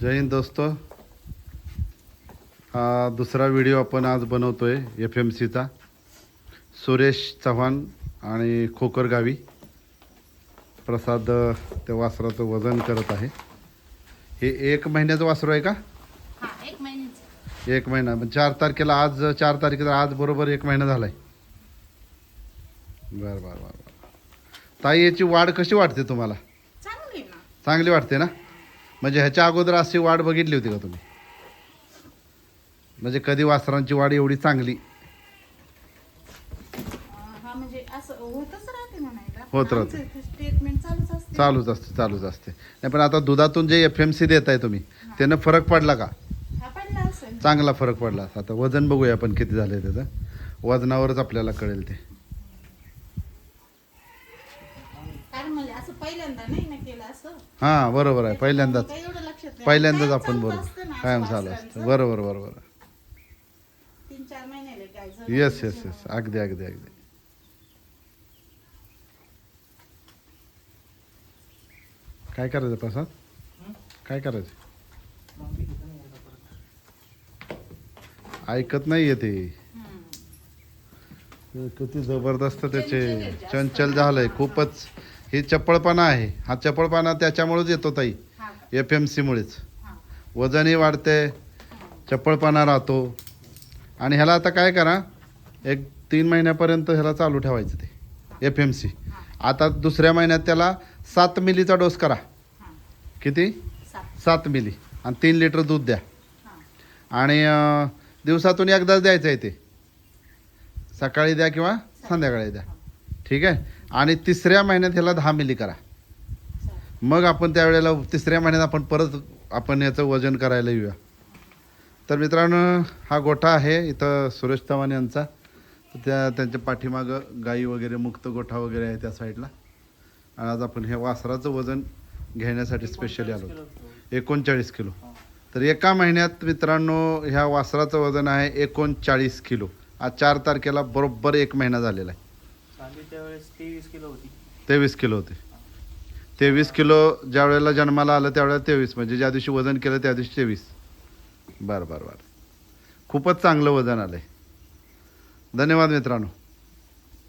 जय हिंद दोस्तो. हा दुसरा व्हिडिओ आपण आज बनवतोय एफ एम सीचा. सुरेश चव्हाण आणि खोकर गावी. प्रसाद त्या वासराचं वजन करत आहे. हे एक महिन्याचं वासरू आहे का? हा एक महिना. म्हणजे चार तारखेला आज चार तारखेला आज बरोबर एक महिना झालाय. बरं बरं बरं बरं. ताई याची वाढ कशी वाटते तुम्हाला? चांगली ना. चांगली वाटते ना? म्हणजे ह्याच्या अगोदर अशी वाढ बघितली होती का तुम्ही? म्हणजे कधी वासरांची वाढ एवढी चांगली? हा म्हणजे असं होतच राहते म्हणायला. होत राहते. चालूच असते. चालूच असते चालूच असते. नाही पण आता दुधातून जे एफ एम सी देत आहे तुम्ही त्यानं फरक पडला का? हा पडला असेल. चांगला फरक पडला. आता वजन बघूया आपण किती झालं त्याचं. वजनावरच आपल्याला कळेल ते. म्हणजे असं पहिल्यांदा नाही ना केलं असं? हां बरोबर आहे. पहिल्यांदाच. काही एवढं लक्षात नाही. पहिल्यांदाच कायम आपण बरोबर कायम झालं असतं. बरोबर बरोबर तीन चार महिन्याले काय झालं येस येस येस अगदी अगदी अगदी. काय करायचं प्रसाद? काय करायचं? ऐकत नाही येते हम्म. किती जबरदस्त त्याचे. चंचल झालंय. खूपच हे चपळपणा आहे. हा चपळपणा त्याच्यामुळेच येतो ताई? एफ एम सीमुळेच. हा. वजनही वाढते चपळपणा राहतो. आणि ह्याला आता काय करा एक तीन महिन्यापर्यंत ह्याला चालू ठेवायचं ते. F M C. आता दुसऱ्या महिन्यात त्याला सात मिलीचा डोस करा. किती? सात. मिली. आणि तीन लिटर दूध द्या. आणि दिवसातून एकदाच द्यायचं आहे ते. सकाळी द्या किंवा संध्याकाळी द्या. ठीक आहे? आणि तिसऱ्या महिन्यात ह्याला दहा मिली करा. मग आपण त्यावेळेला तिसऱ्या महिन्यात आपण परत आपण याचं वजन करायला येऊया. तर मित्रांनो हा गोठा आहे इथं सुरेश चव्हाण यांचा. त्या त्यांच्या पाठीमागं गाई वगैरे मुक्त गोठा वगैरे आहे त्या साईडला. आणि आज आपण हे वासराचं वजन घेण्यासाठी स्पेशली आलो. एकोणचाळीस किलो. तर एका महिन्यात मित्रांनो ह्या वासराचं वजन आहे एकोणचाळीस किलो. आज चार तारखेला बरोबर एक महिना झालेला आहे. त्यावेळेस तेवीस किलो होती. तेवीस किलो होते. तेवीस किलो ज्या वेळेला जन्माला आलं त्यावेळेला तेवीस म्हणजे ज्या दिवशी वजन केलं त्या दिवशी तेवीस. बरं बरं बरं. खूपच चांगलं वजन आलं आहे धन्यवाद मित्रांनो.